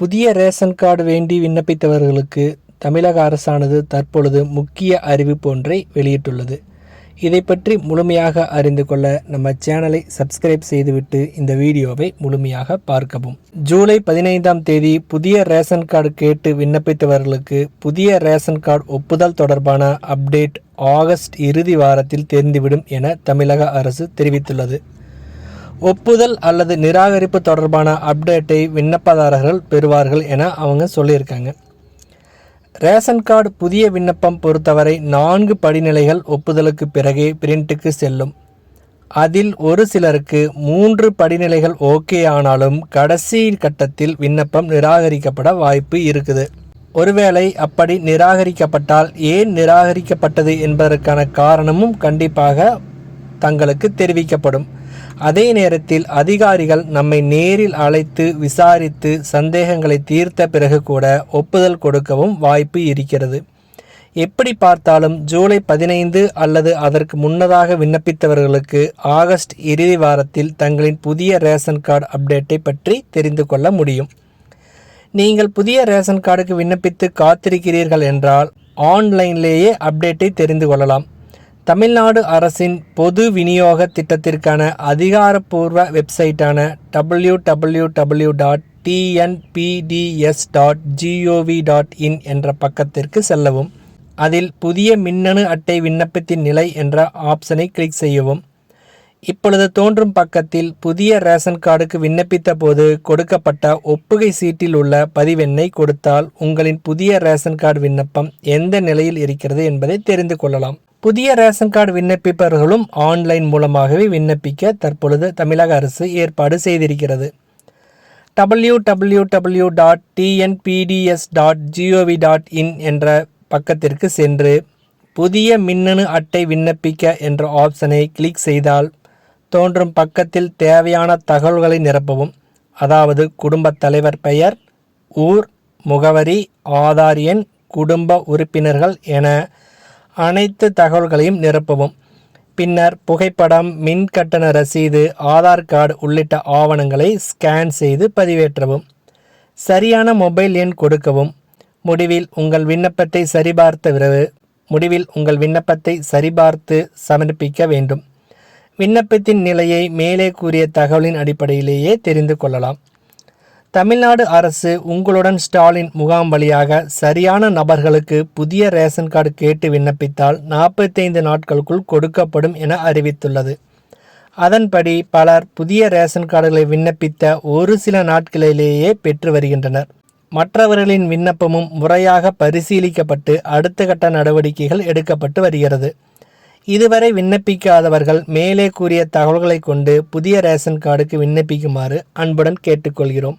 புதிய ration card வேண்டி விண்ணப்பித்தவர்களுக்கு தமிழக அரசானது தற்பொழுது முக்கிய அறிவிப்பு ஒன்றை வெளியிட்டுள்ளது. இதை பற்றி முழுமையாக அறிந்து கொள்ள நம்ம சேனலை சப்ஸ்கிரைப் செய்துவிட்டு இந்த வீடியோவை முழுமையாக பார்க்கவும். ஜூலை பதினைந்தாம் தேதி புதிய ரேஷன் கார்டு கேட்டு விண்ணப்பித்தவர்களுக்கு புதிய ரேஷன் கார்டு ஒப்புதல் தொடர்பான அப்டேட் ஆகஸ்ட் இறுதி வாரத்தில் தெரிந்துவிடும் என தமிழக அரசு தெரிவித்துள்ளது. ஒப்புதல் அல்லது நிராகரிப்பு தொடர்பான அப்டேட்டை விண்ணப்பதாரர்கள் பெறுவார்கள் என அவங்க சொல்லியிருக்காங்க. ரேஷன் கார்டு புதிய விண்ணப்பம் பொறுத்தவரை நான்கு படிநிலைகள் ஒப்புதலுக்கு பிறகே பிரிண்ட்டுக்கு செல்லும். அதில் ஒரு சிலருக்கு மூன்று படிநிலைகள் ஓகே ஆனாலும் கடைசி கட்டத்தில் விண்ணப்பம் நிராகரிக்கப்பட வாய்ப்பு இருக்குது. ஒருவேளை அப்படி நிராகரிக்கப்பட்டால் ஏன் நிராகரிக்கப்பட்டது என்பதற்கான காரணமும் கண்டிப்பாக தங்களுக்கு தெரிவிக்கப்படும். அதே நேரத்தில் அதிகாரிகள் நம்மை நேரில் அழைத்து விசாரித்து சந்தேகங்களை தீர்த்த பிறகு கூட ஒப்புதல் கொடுக்கவும் வாய்ப்பு இருக்கிறது. எப்படி பார்த்தாலும் ஜூலை பதினைந்து அல்லது அதற்கு முன்னதாக விண்ணப்பித்தவர்களுக்கு ஆகஸ்ட் இறுதி வாரத்தில் தங்களின் புதிய ரேஷன் கார்டு அப்டேட்டை பற்றி தெரிந்து கொள்ள முடியும். நீங்கள் புதிய ரேஷன் கார்டுக்கு விண்ணப்பித்து காத்திருக்கிறீர்கள் என்றால் ஆன்லைன்லேயே அப்டேட்டை தெரிந்து கொள்ளலாம். தமிழ்நாடு அரசின் பொது விநியோக திட்டத்திற்கான அதிகாரப்பூர்வ வெப்சைட்டான W W W dot TNPDS dot GOV dot in என்ற பக்கத்திற்கு செல்லவும். அதில் புதிய மின்னணு அட்டை விண்ணப்பத்தின் நிலை என்ற ஆப்ஷனை கிளிக் செய்யவும். இப்பொழுது தோன்றும் பக்கத்தில் புதிய ரேஷன் கார்டுக்கு விண்ணப்பித்த போது கொடுக்கப்பட்ட ஒப்புகை சீட்டில் உள்ள பதிவெண்ணை கொடுத்தால் உங்களின் புதிய ரேஷன் கார்டு விண்ணப்பம் எந்த நிலையில் இருக்கிறது என்பதை தெரிந்து கொள்ளலாம். புதிய ரேஷன் கார்டு விண்ணப்பிப்பவர்களும் ஆன்லைன் மூலமாகவே விண்ணப்பிக்க தற்பொழுது தமிழக அரசு ஏற்பாடு செய்திருக்கிறது. W W W dot TNPDS dot GOV dot in என்ற பக்கத்திற்கு சென்று புதிய மின்னணு அட்டை விண்ணப்பிக்க என்ற ஆப்ஷனை கிளிக் செய்தால் தோன்றும் பக்கத்தில் தேவையான தகவல்களை நிரப்பவும். அதாவது குடும்பத் தலைவர் பெயர் ஊர் முகவரி ஆதார் எண் குடும்ப உறுப்பினர்கள் என அனைத்து தகவல்களையும் நிரப்பவும். பின்னர் புகைப்படம் மின் கட்டண ரசீது ஆதார் கார்டு உள்ளிட்ட ஆவணங்களை ஸ்கேன் செய்து பதிவேற்றவும். சரியான மொபைல் எண் கொடுக்கவும். முடிவில் உங்கள் விண்ணப்பத்தை சரிபார்த்த பிறகு முடிவில் உங்கள் விண்ணப்பத்தை சரிபார்த்து சமர்ப்பிக்க வேண்டும். விண்ணப்பத்தின் நிலையை மேலே கூறிய தகவலின் அடிப்படையிலேயே தெரிந்து கொள்ளலாம். தமிழ்நாடு அரசு உங்களுடன் ஸ்டாலின் முகாம் வழியாக சரியான நபர்களுக்கு புதிய ரேஷன் கார்டு கேட்டு விண்ணப்பித்தால் நாற்பத்தைந்து நாட்களுக்குள் கொடுக்கப்படும் என அறிவித்துள்ளது. அதன்படி பலர் புதிய ரேஷன் கார்டுகளை விண்ணப்பித்த ஒரு சில நாட்களிலேயே பெற்று வருகின்றனர். மற்றவர்களின் விண்ணப்பமும் முறையாக பரிசீலிக்கப்பட்டு அடுத்த கட்ட நடவடிக்கைகள் எடுக்கப்பட்டு வருகிறது. இதுவரை விண்ணப்பிக்காதவர்கள் மேலே கூறிய தகவல்களை கொண்டு புதிய ரேஷன் கார்டுக்கு விண்ணப்பிக்குமாறு அன்புடன் கேட்டுக்கொள்கிறோம்.